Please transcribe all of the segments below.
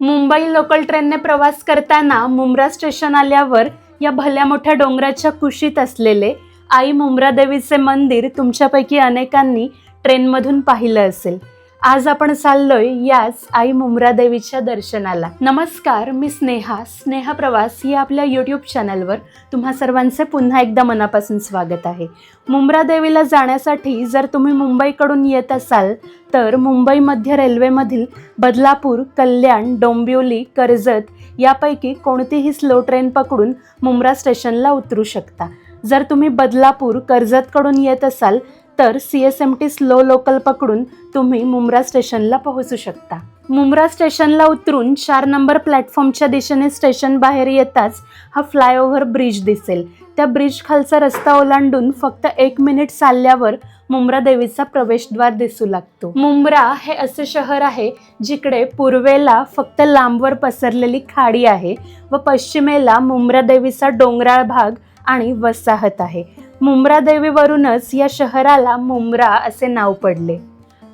Mumbai local ट्रेनने प्रवास करताना मुंब्रा स्टेशन आल्यावर या भल्या मोठ्या डोंगराच्या कुशीत असलेले आई मुंब्रा देवीचे मंदिर तुमच्यापैकी अनेकांनी ट्रेनमधून पाहिलं असेल. आज आपण चाललोय याच आई मुंब्रा देवीच्या दर्शनाला. नमस्कार मी स्नेहा. स्नेहा प्रवास या आपल्या यूट्यूब चॅनलवर तुम्हा सर्वांचे पुन्हा एकदा मनापासून स्वागत आहे. मुंब्रा देवीला जाण्यासाठी जर तुम्ही मुंबईकडून येत असाल तर मुंबई मध्य रेल्वेमधील बदलापूर कल्याण डोंबिवली कर्जत यापैकी कोणतीही स्लो ट्रेन पकडून मुंब्रा स्टेशनला उतरू शकता. जर तुम्ही बदलापूर कर्जतकडून येत असाल तर C S M T slow local पकडून तुम्ही मुंब्रा स्टेशनला पोहोचू शकता. मुंब्रा स्टेशनला उतरून चार नंबर प्लॅटफॉर्मच्या दिशेने स्टेशन बाहेर येताच हा फ्लायओव्हर ब्रिज दिसेल. त्या ब्रिज खालचा रस्ता ओलांडून फक्त एक मिनिट चालल्यावर मुंब्रा देवीचा प्रवेशद्वार दिसू लागतो. मुंब्रा हे असे शहर आहे जिकडे पूर्वेला फक्त लांबवर पसरलेली खाडी आहे व पश्चिमेला मुंब्रा देवीचा डोंगराळ भाग आणि वसाहत आहे. मुंब्रा देवीवरूनच या शहराला मुंब्रा असे नाव पडले.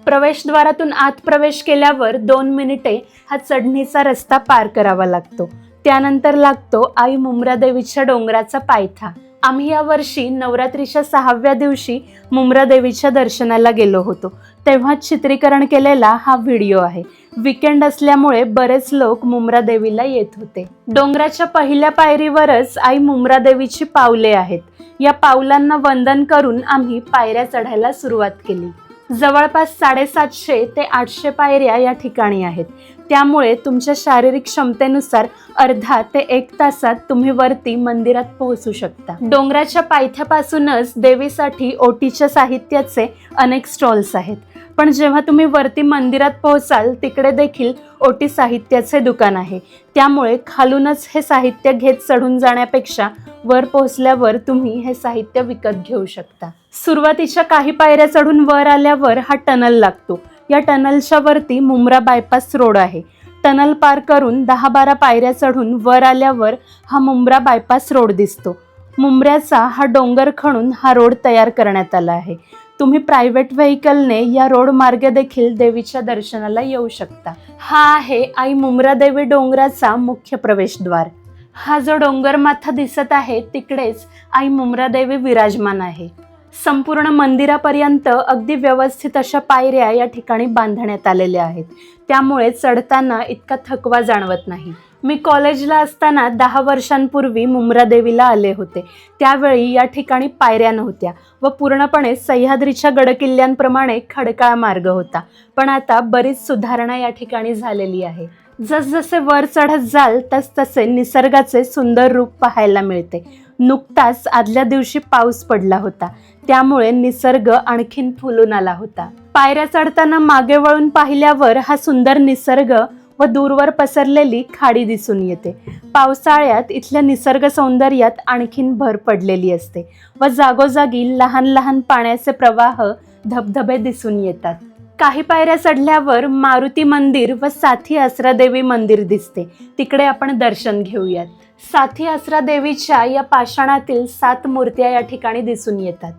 प्रवेशद्वारातून आत प्रवेश केल्यावर दोन मिनिटे हा चढणीचा रस्ता पार करावा लागतो. त्यानंतर लागतो आई मुंब्रा देवीच्या डोंगराचा पायथा. आम्ही या वर्षी नवरात्रीच्या सहाव्या दिवशी मुंब्रा देवीच्या दर्शनाला गेलो होतो. तेव्हा चित्रीकरण केलेला हा व्हिडिओ आहे. विकेंड असल्यामुळे बरेच लोक मुंब्रा देवीला येत होते. डोंगराच्या पहिल्या पायरीवरच आई मुंब्रा देवीची पावले आहेत. या पावलांना वंदन करून आम्ही पायऱ्या चढायला सुरुवात केली. जवळपास साडेसातशे ते आठशे पायऱ्या या ठिकाणी आहेत. त्यामुळे तुमच्या शारीरिक क्षमतेनुसार अर्धा ते एक तासात तुम्ही वरती मंदिरात पोहोचू शकता. डोंगराच्या पायथ्यापासूनच देवीसाठी ओटीच्या साहित्याचे अनेक स्टॉल्स आहेत. पण जेव्हा तुम्ही वरती मंदिरात पोहोचाल तिकडे देखील ओटी साहित्याचे दुकान आहे. त्यामुळे खालूनच हे साहित्य घेत चढून जाण्यापेक्षा वर पोहोचल्यावर तुम्ही हे साहित्य विकत घेऊ शकता. सुरुवातीच्या काही पायऱ्या चढून वर आल्यावर हा टनल लागतो. या टनलच्या वरती मुंब्रा बायपास रोड आहे. टनल पार करून दहा बारा पायऱ्या चढून वर आल्यावर हा मुंब्रा बायपास रोड दिसतो. मुंब्र्याचा हा डोंगर खणून हा रोड तयार करण्यात आला आहे. तुम्ही प्रायव्हेट व्हेकलने या रोड मार्गे देखील देवीच्या दर्शनाला येऊ शकता. हा आहे आई मुंब्रा देवी डोंगराचा मुख्य प्रवेशद्वार. हा जो डोंगर माथा दिसत आहे तिकडेच आई मुंब्रा देवी विराजमान आहे. संपूर्ण मंदिरापर्यंत अगदी व्यवस्थित अशा पायऱ्या या ठिकाणी बांधण्यात आलेल्या आहेत. त्यामुळे चढताना इतका थकवा जाणवत नाही. मी कॉलेजला असताना दहा वर्षांपूर्वी मुंब्रा देवीला आले होते. त्यावेळी या ठिकाणी पायऱ्या नव्हत्या व पूर्णपणे सह्याद्रीच्या गडकिल्ल्यांप्रमाणे खडकाळ मार्ग होता. पण आता बरीच सुधारणा या ठिकाणी झालेली आहे. जसजसे वर चढत जाल तसतसे निसर्गाचे सुंदर रूप पाहायला मिळते. नुकताच आदल्या दिवशी पाऊस पडला होता. त्यामुळे निसर्ग आणखीन फुलून आला होता. पायऱ्या चढताना मागे वळून पाहिल्यावर हा सुंदर निसर्ग व दूरवर पसरलेली खाडी दिसून येते. पावसाळ्यात इथल्या निसर्ग सौंदर्यात आणखीन भर पडलेली असते व जागोजागी लहान लहान पाण्याचे प्रवाह धबधबे दिसून येतात. काही पायऱ्या चढल्यावर मारुती मंदिर व साथी आसरा देवी मंदिर दिसते. तिकडे आपण दर्शन घेऊयात. साथी आसरा देवीच्या या पाषाणातील सात मूर्त्या या ठिकाणी दिसून येतात.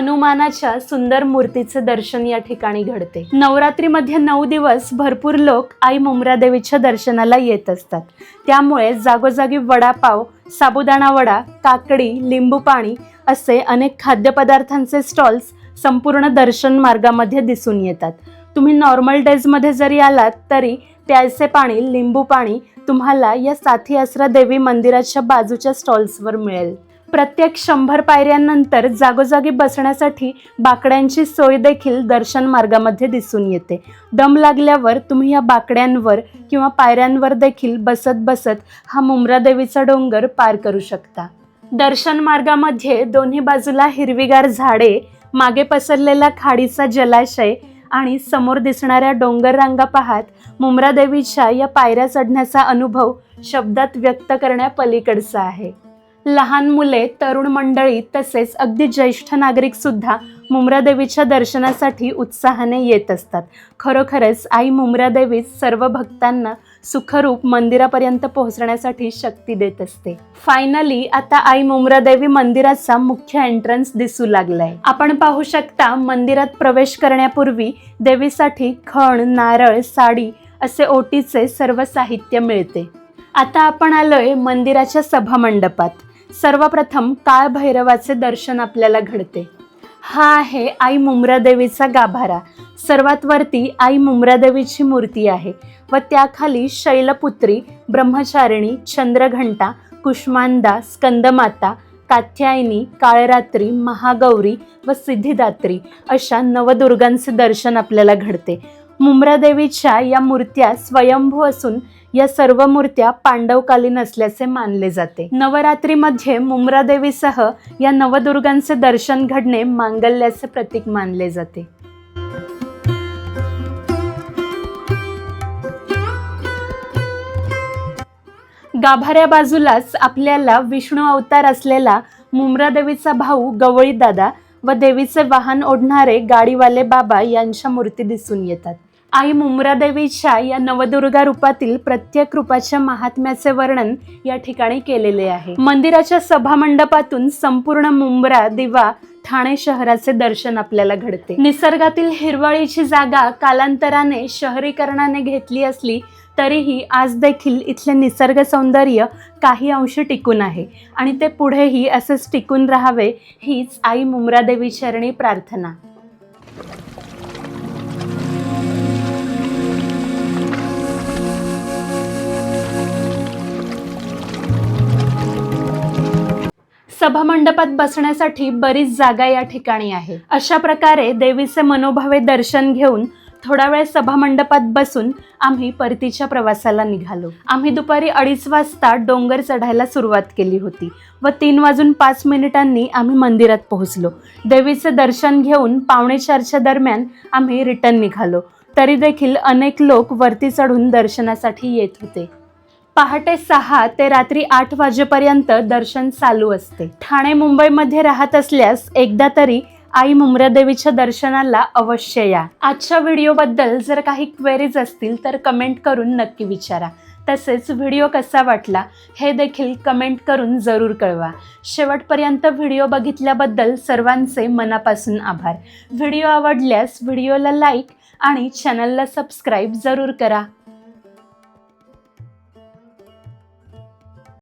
हनुमानाच्या सुंदर मूर्तीचे दर्शन या ठिकाणी घडते. नवरात्रीमध्ये नऊ दिवस भरपूर लोक आई मुंब्रा देवीच्या दर्शनाला येत असतात. त्यामुळे जागोजागी वडापाव साबुदाणा वडा काकडी लिंबू पाणी असे अनेक खाद्यपदार्थांचे स्टॉल्स संपूर्ण दर्शन मार्गामध्ये दिसून येतात. तुम्ही नॉर्मल डेजमध्ये जरी आलात तरी प्यायचे पाणी लिंबू पाणी तुम्हाला या साथी आसरा देवी मंदिराच्या बाजूच्या स्टॉल्सवर मिळेल. प्रत्येक शंभर पायऱ्यांनंतर जागोजागी बसण्यासाठी बाकड्यांची सोय देखील दर्शन मार्गामध्ये दिसून येते. दम लागल्यावर तुम्ही या बाकड्यांवर किंवा पायऱ्यांवर देखील बसत बसत हा मुमरा देवीचा डोंगर पार करू शकता. दर्शन मार्गामध्ये दोन्ही बाजूला हिरवीगार झाडे मागे पसरलेला खाडीचा जलाशय आणि समोर दिसणाऱ्या डोंगर रांगा पाहत मुंब्रा देवीच्या या पायऱ्या चढण्याचा अनुभव शब्दात व्यक्त करण्यापलीकडचा आहे. लहान मुले तरुण मंडळी तसेच अगदी ज्येष्ठ नागरिक सुद्धा मुंब्रादेवीच्या दर्शनासाठी उत्साहाने येत असतात. खरोखरच आई मुंब्रादेवी सर्व भक्तांना सुखरूप मंदिरापर्यंत पोहोचण्यासाठी शक्ती देत असते. फायनली आता आई मुंब्रादेवी मंदिराचा मुख्य एंट्रन्स दिसू लागलाय. आपण पाहू शकता मंदिरात प्रवेश करण्यापूर्वी देवीसाठी खण नारळ साडी असे ओटीचे सर्व साहित्य मिळते. आता आपण आलोय मंदिराच्या सभामंडपात. सर्वप्रथम काळभैरवाचे दर्शन आपल्याला घडते. हा आहे आई मुंब्रादेवीचा गाभारा. सर्वात वरती आई मुंब्रादेवीची मूर्ती आहे व त्याखाली शैलपुत्री ब्रह्मचारिणी चंद्रघंटा कुष्मांदा स्कंदमाता कात्यायनी काळरात्री महागौरी व सिद्धिदात्री अशा नवदुर्गांचे दर्शन आपल्याला घडते. मुंब्रादेवीच्या या मूर्त्या स्वयंभू असून या सर्व मूर्त्या पांडवकालीन असल्याचे मानले जाते. नवरात्रीमध्ये मुंब्रादेवीसह या नवदुर्गांचे दर्शन घडणे मांगल्याचे प्रतीक मानले जाते. गाभाऱ्या बाजूलाच आपल्याला विष्णू अवतार असलेला मुंब्रादेवीचा भाऊ गवळी दादा व देवीचे वाहन ओढणारे गाडीवाले बाबा यांच्या मूर्ती दिसून येतात. आई मुमरादेवीच्या या नवदुर्गा रूपातील प्रत्येक रूपाच्या महात्म्याचे वर्णन या ठिकाणी केलेले आहे. मंदिराच्या सभामंडपातून संपूर्ण मुंब्रा दिवा ठाणे शहराचे दर्शन आपल्याला घडते. निसर्गातील हिरवळीची जागा कालांतराने शहरीकरणाने घेतली असली तरीही आज देखील इथले निसर्ग सौंदर्य काही अंशी टिकून आहे आणि ते पुढेही असेच टिकून राहावे हीच आई मुमरादेवी चरणी प्रार्थना. सभामंडपात बसण्यासाठी बरीच जागा या ठिकाणी आहे अशा प्रकारे देवीचे मनोभावे दर्शन घेऊन थोडा वेळ सभामंडपात बसून आम्ही परतीच्या प्रवासाला निघालो. आम्ही दुपारी अडीच वाजता डोंगर चढायला सुरुवात केली होती व तीन वाजून पाच मिनिटांनी आम्ही मंदिरात पोहोचलो. देवीचे दर्शन घेऊन पावणे चारच्या दरम्यान आम्ही रिटर्न निघालो. तरी देखील अनेक लोक वरती चढून दर्शनासाठी येत होते. पहाटे सहा ते रात्री आठ वाजेपर्यंत दर्शन चालू असते. ठाणे मुंबईमध्ये राहत असल्यास एकदा तरी आई मुंब्रादेवीच्या दर्शनाला अवश्य या. आजच्या व्हिडिओबद्दल जर काही क्वेरीज असतील तर कमेंट करून नक्की विचारा. तसेच व्हिडिओ कसा वाटला हे देखील कमेंट करून जरूर कळवा. शेवटपर्यंत व्हिडिओ बघितल्याबद्दल सर्वांचे मनापासून आभार. व्हिडिओ आवडल्यास व्हिडिओला लाईक आणि चॅनलला सबस्क्राईब जरूर करा.